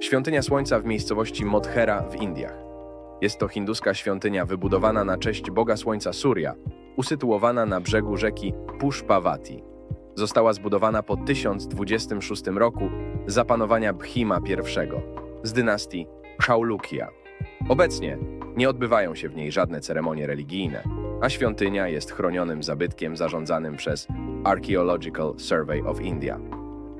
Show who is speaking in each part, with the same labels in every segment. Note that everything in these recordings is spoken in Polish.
Speaker 1: Świątynia Słońca w miejscowości Modhera w Indiach. Jest to hinduska świątynia wybudowana na cześć Boga Słońca Surya, usytuowana na brzegu rzeki Pushpavati. Została zbudowana po 1026 roku za panowania Bhima I z dynastii Chaulukya. Obecnie nie odbywają się w niej żadne ceremonie religijne, a świątynia jest chronionym zabytkiem zarządzanym przez Archaeological Survey of India.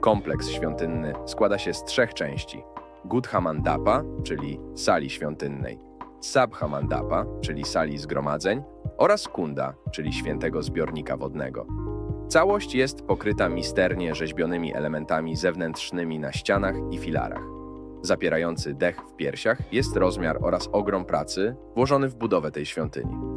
Speaker 1: Kompleks świątynny składa się z trzech części: Gudha Mandapa, czyli sali świątynnej, Sabha Mandapa, czyli sali zgromadzeń, oraz Kunda, czyli świętego zbiornika wodnego. Całość jest pokryta misternie rzeźbionymi elementami zewnętrznymi na ścianach i filarach. Zapierający dech w piersiach jest rozmiar oraz ogrom pracy włożony w budowę tej świątyni.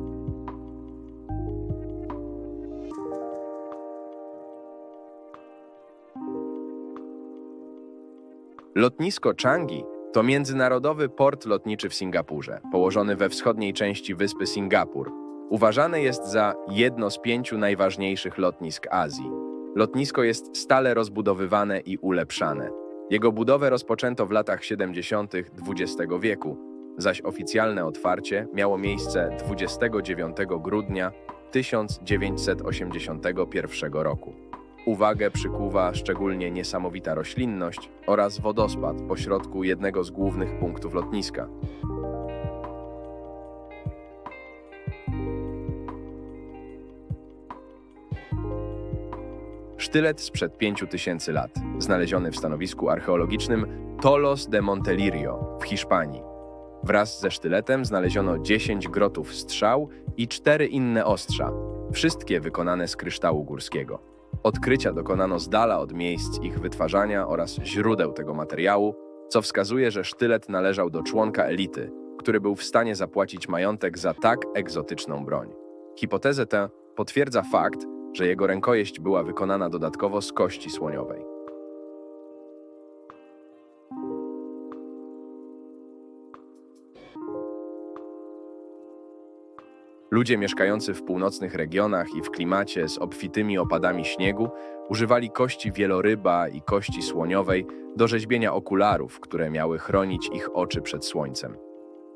Speaker 1: Lotnisko Changi to międzynarodowy port lotniczy w Singapurze, położony we wschodniej części wyspy Singapur. Uważane jest za jedno z pięciu najważniejszych lotnisk Azji. Lotnisko jest stale rozbudowywane i ulepszane. Jego budowę rozpoczęto w latach 70. XX wieku, zaś oficjalne otwarcie miało miejsce 29 grudnia 1981 roku. Uwagę przykuwa szczególnie niesamowita roślinność oraz wodospad pośrodku jednego z głównych punktów lotniska. Sztylet sprzed 5000 lat, znaleziony w stanowisku archeologicznym Tolos de Montelirio w Hiszpanii. Wraz ze sztyletem znaleziono 10 grotów strzał i 4 inne ostrza, wszystkie wykonane z kryształu górskiego. Odkrycia dokonano z dala od miejsc ich wytwarzania oraz źródeł tego materiału, co wskazuje, że sztylet należał do członka elity, który był w stanie zapłacić majątek za tak egzotyczną broń. Hipotezę tę potwierdza fakt, że jego rękojeść była wykonana dodatkowo z kości słoniowej. Ludzie mieszkający w północnych regionach i w klimacie z obfitymi opadami śniegu używali kości wieloryba i kości słoniowej do rzeźbienia okularów, które miały chronić ich oczy przed słońcem.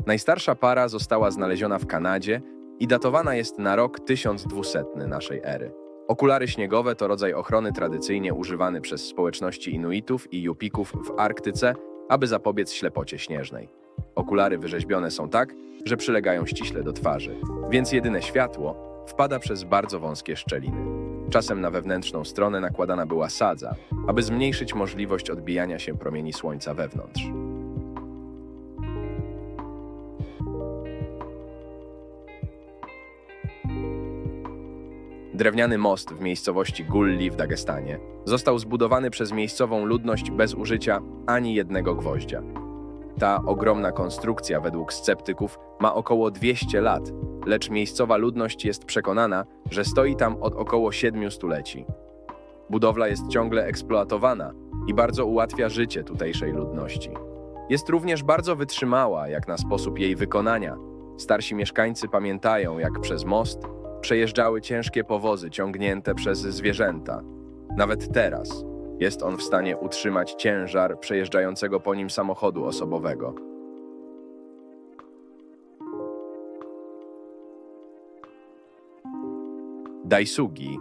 Speaker 1: Najstarsza para została znaleziona w Kanadzie i datowana jest na rok 1200 naszej ery. Okulary śniegowe to rodzaj ochrony tradycyjnie używany przez społeczności Inuitów i Jupików w Arktyce, aby zapobiec ślepocie śnieżnej. Okulary wyrzeźbione są tak, że przylegają ściśle do twarzy, więc jedyne światło wpada przez bardzo wąskie szczeliny. Czasem na wewnętrzną stronę nakładana była sadza, aby zmniejszyć możliwość odbijania się promieni słońca wewnątrz. Drewniany most w miejscowości Gulli w Dagestanie został zbudowany przez miejscową ludność bez użycia ani jednego gwoździa. Ta ogromna konstrukcja według sceptyków ma około 200 lat, lecz miejscowa ludność jest przekonana, że stoi tam od około 7 stuleci. Budowla jest ciągle eksploatowana i bardzo ułatwia życie tutejszej ludności. Jest również bardzo wytrzymała jak na sposób jej wykonania. Starsi mieszkańcy pamiętają, jak przez most przejeżdżały ciężkie powozy ciągnięte przez zwierzęta. Nawet teraz jest on w stanie utrzymać ciężar przejeżdżającego po nim samochodu osobowego. Daisugi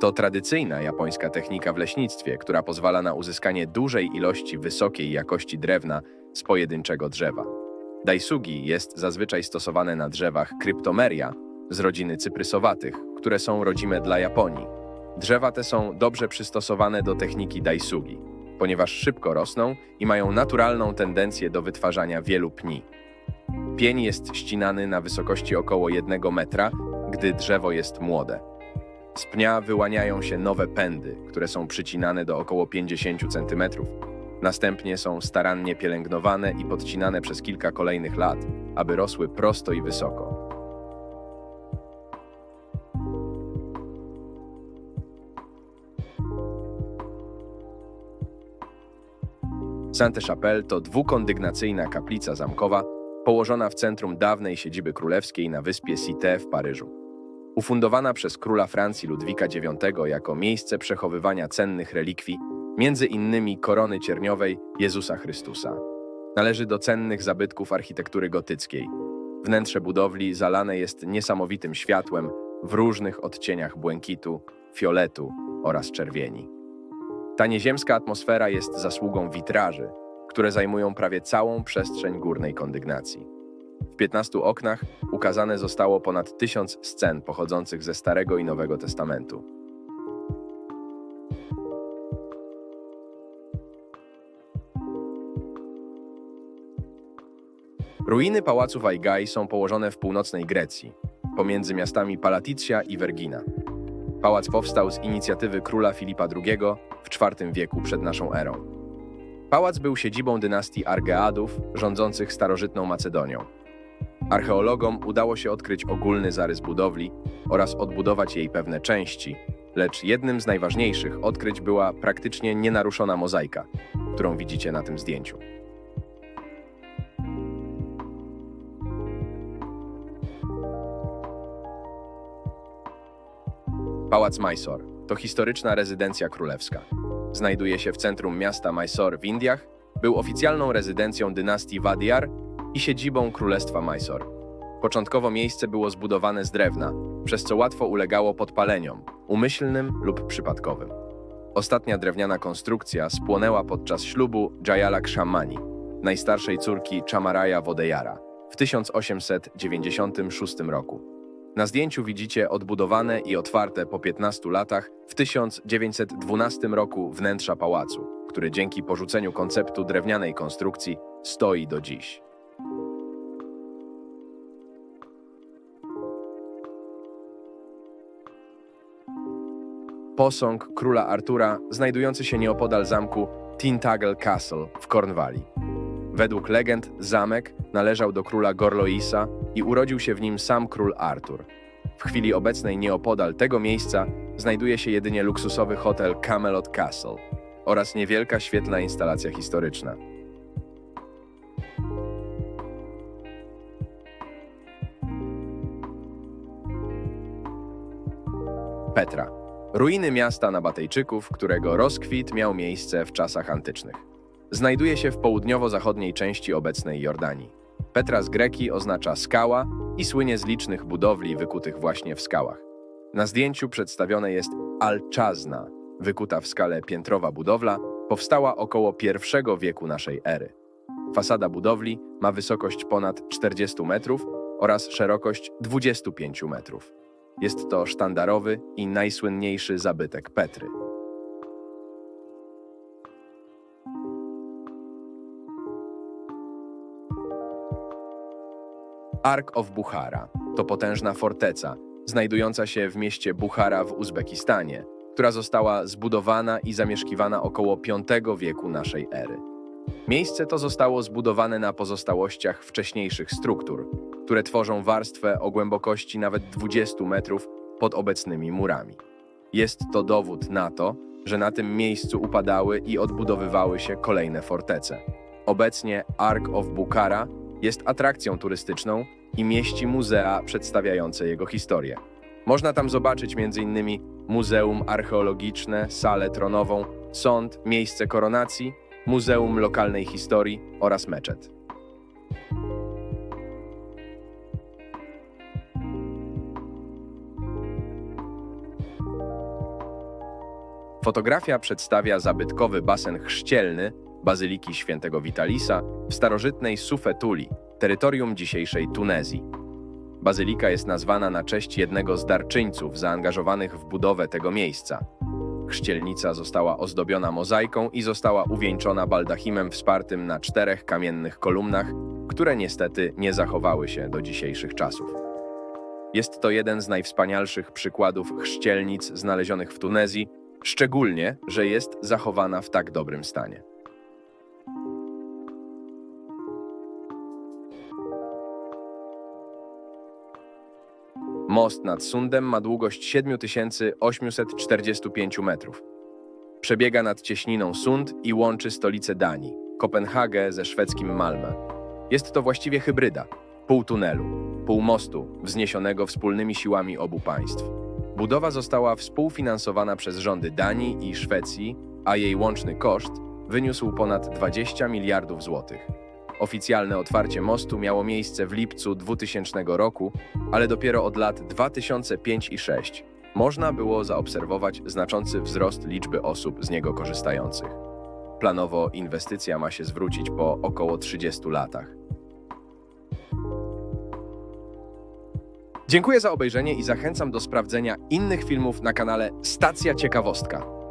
Speaker 1: to tradycyjna japońska technika w leśnictwie, która pozwala na uzyskanie dużej ilości wysokiej jakości drewna z pojedynczego drzewa. Daisugi jest zazwyczaj stosowane na drzewach kryptomeria z rodziny cyprysowatych, które są rodzime dla Japonii. Drzewa te są dobrze przystosowane do techniki daisugi, ponieważ szybko rosną i mają naturalną tendencję do wytwarzania wielu pni. Pień jest ścinany na wysokości około 1 metra, gdy drzewo jest młode. Z pnia wyłaniają się nowe pędy, które są przycinane do około 50 cm. Następnie są starannie pielęgnowane i podcinane przez kilka kolejnych lat, aby rosły prosto i wysoko. Sainte-Chapelle to dwukondygnacyjna kaplica zamkowa położona w centrum dawnej siedziby królewskiej na wyspie Cité w Paryżu. Ufundowana przez króla Francji Ludwika IX jako miejsce przechowywania cennych relikwii, między innymi korony cierniowej Jezusa Chrystusa. Należy do cennych zabytków architektury gotyckiej. Wnętrze budowli zalane jest niesamowitym światłem w różnych odcieniach błękitu, fioletu oraz czerwieni. Ta nieziemska atmosfera jest zasługą witraży, które zajmują prawie całą przestrzeń górnej kondygnacji. W 15 oknach ukazane zostało ponad tysiąc scen pochodzących ze Starego i Nowego Testamentu. Ruiny pałaców Aigai są położone w północnej Grecji, pomiędzy miastami Palaticia i Vergina. Pałac powstał z inicjatywy króla Filipa II w IV wieku przed naszą erą. Pałac był siedzibą dynastii Argeadów, rządzących starożytną Macedonią. Archeologom udało się odkryć ogólny zarys budowli oraz odbudować jej pewne części, lecz jednym z najważniejszych odkryć była praktycznie nienaruszona mozaika, którą widzicie na tym zdjęciu. Pałac Mysore to historyczna rezydencja królewska. Znajduje się w centrum miasta Mysore w Indiach, był oficjalną rezydencją dynastii Wadiar i siedzibą Królestwa Mysore. Początkowo miejsce było zbudowane z drewna, przez co łatwo ulegało podpaleniom, umyślnym lub przypadkowym. Ostatnia drewniana konstrukcja spłonęła podczas ślubu Jayala Kshamani, najstarszej córki Chamaraja Wodeyara, w 1896 roku. Na zdjęciu widzicie odbudowane i otwarte po 15 latach w 1912 roku wnętrza pałacu, który dzięki porzuceniu konceptu drewnianej konstrukcji stoi do dziś. Posąg króla Artura znajdujący się nieopodal zamku Tintagel Castle w Cornwalli. Według legend zamek należał do króla Gorloisa i urodził się w nim sam król Artur. W chwili obecnej nieopodal tego miejsca znajduje się jedynie luksusowy hotel Camelot Castle oraz niewielka świetna instalacja historyczna. Petra. Ruiny miasta Nabatejczyków, którego rozkwit miał miejsce w czasach antycznych. Znajduje się w południowo-zachodniej części obecnej Jordanii. Petra z greki oznacza skała i słynie z licznych budowli wykutych właśnie w skałach. Na zdjęciu przedstawione jest Alczazna, wykuta w skale piętrowa budowla, powstała około I wieku naszej ery. Fasada budowli ma wysokość ponad 40 metrów oraz szerokość 25 metrów. Jest to sztandarowy i najsłynniejszy zabytek Petry. Ark of Bukhara to potężna forteca, znajdująca się w mieście Bukhara w Uzbekistanie, która została zbudowana i zamieszkiwana około V wieku naszej ery. Miejsce to zostało zbudowane na pozostałościach wcześniejszych struktur, które tworzą warstwę o głębokości nawet 20 metrów pod obecnymi murami. Jest to dowód na to, że na tym miejscu upadały i odbudowywały się kolejne fortece. Obecnie Ark of Bukhara jest atrakcją turystyczną i mieści muzea przedstawiające jego historię. Można tam zobaczyć m.in. Muzeum Archeologiczne, salę tronową, sąd, miejsce koronacji, Muzeum Lokalnej Historii oraz meczet. Fotografia przedstawia zabytkowy basen chrzcielny Bazyliki Świętego Witalisa w starożytnej Sufetuli, terytorium dzisiejszej Tunezji. Bazylika jest nazwana na cześć jednego z darczyńców zaangażowanych w budowę tego miejsca. Chrzcielnica została ozdobiona mozaiką i została uwieńczona baldachimem wspartym na czterech kamiennych kolumnach, które niestety nie zachowały się do dzisiejszych czasów. Jest to jeden z najwspanialszych przykładów chrzcielnic znalezionych w Tunezji, szczególnie, że jest zachowana w tak dobrym stanie. Most nad Sundem ma długość 7845 metrów. Przebiega nad cieśniną Sund i łączy stolicę Danii, Kopenhagę ze szwedzkim Malmö. Jest to właściwie hybryda, pół tunelu, pół mostu, wzniesionego wspólnymi siłami obu państw. Budowa została współfinansowana przez rządy Danii i Szwecji a jej łączny koszt wyniósł ponad 20 miliardów złotych. Oficjalne otwarcie mostu miało miejsce w lipcu 2000 roku, ale dopiero od lat 2005 i 6 można było zaobserwować znaczący wzrost liczby osób z niego korzystających. Planowo inwestycja ma się zwrócić po około 30 latach. Dziękuję za obejrzenie i zachęcam do sprawdzenia innych filmów na kanale Stacja Ciekawostka.